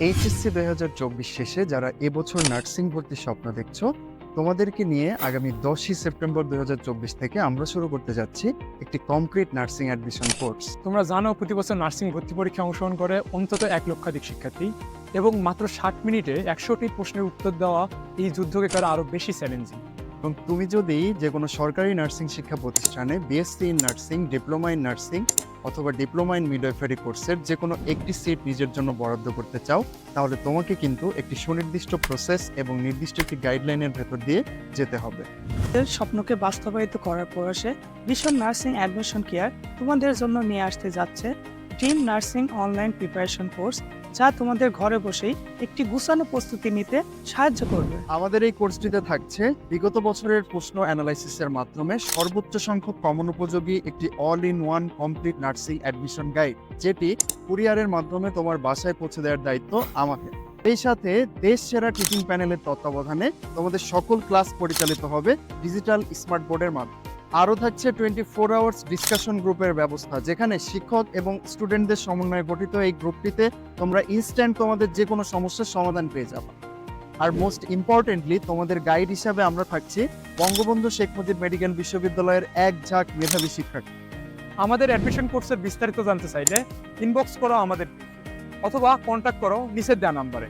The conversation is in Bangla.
এইচএসসি দুই হাজার চব্বিশ শেষে যারা এবছর নার্সিং ভর্তির স্বপ্ন দেখছ তোমাদেরকে নিয়ে আগামী দশই সেপ্টেম্বর দুই হাজার চব্বিশ থেকে আমরা শুরু করতে যাচ্ছি একটি কমপ্লিট নার্সিং অ্যাডমিশন কোর্স তোমরা জানো প্রতি বছর নার্সিং ভর্তি পরীক্ষা অংশগ্রহণ করে অন্তত এক লক্ষাধিক শিক্ষার্থী এবং মাত্র ষাট মিনিটে একশোটি প্রশ্নের উত্তর দেওয়া এই যুদ্ধকে করে আরও বেশি চ্যালেঞ্জিং এবং তুমি যদি যে কোনো সরকারি নার্সিং শিক্ষা প্রতিষ্ঠানে BSc in nursing diploma in nursing অথবা ডিপ্লোমা ইন মিডওয়াইফারি কোর্সের যে কোনো একটি সিট নিজের জন্য বরাদ্দ করতে চাও, তাহলে তোমাকে কিন্তু একটি সুনির্দিষ্ট প্রসেস এবং নির্দিষ্ট একটি গাইডলাইনের ভেতর দিয়ে যেতে হবে। স্বপ্নকে বাস্তবায়িত করার প্রয়াসে ভীষণ নার্সিং অ্যাডমিশন কেয়ার তোমাদের জন্য নিয়ে আসতে যাচ্ছে dream nursing online preparation course যা তোমাদের ঘরে বসেই একটি গুছানো প্রস্তুতি নিতে সাহায্য করবে। আমাদের এই কোর্সটিতে থাকছে বিগত বছরের প্রশ্ন অ্যানালাইসিসের মাধ্যমে সর্বোচ্চ সংখ্যক কমন উপযোগী একটি all in one complete nursing admission guide যেটি কুরিয়ারের মাধ্যমে তোমার বাসায় পৌঁছে দেওয়ার দায়িত্ব আমাকে। এই সাথে দেশ সেরা টিচিং প্যানেলের তত্ত্বাবধানে তোমাদের সকল ক্লাস পরিচালিত হবে ডিজিটাল স্মার্ট বোর্ডের মাধ্যমে। আরও থাকছে টোয়েন্টি ফোর আওয়ার্স ডিসকাশন গ্রুপের ব্যবস্থা যেখানে শিক্ষক এবং স্টুডেন্টদের সমন্বয়ে গঠিত এই গ্রুপটিতে তোমরা ইনস্ট্যান্ট তোমাদের যে কোনো সমস্যার সমাধান পেয়ে যাবে। আর মোস্ট ইম্পর্টেন্টলি তোমাদের গাইড হিসাবে আমরা থাকছি বঙ্গবন্ধু শেখ মুজিব মেডিকেল বিশ্ববিদ্যালয়ের এক ঝাঁক মেধাবী শিক্ষার্থী আমাদের অ্যাডমিশন কোর্সের বিস্তারিত জানতে চাইলে ইনবক্স করো আমাদের অথবা কন্ট্যাক্ট করো নিচের দেওয়া নাম্বারে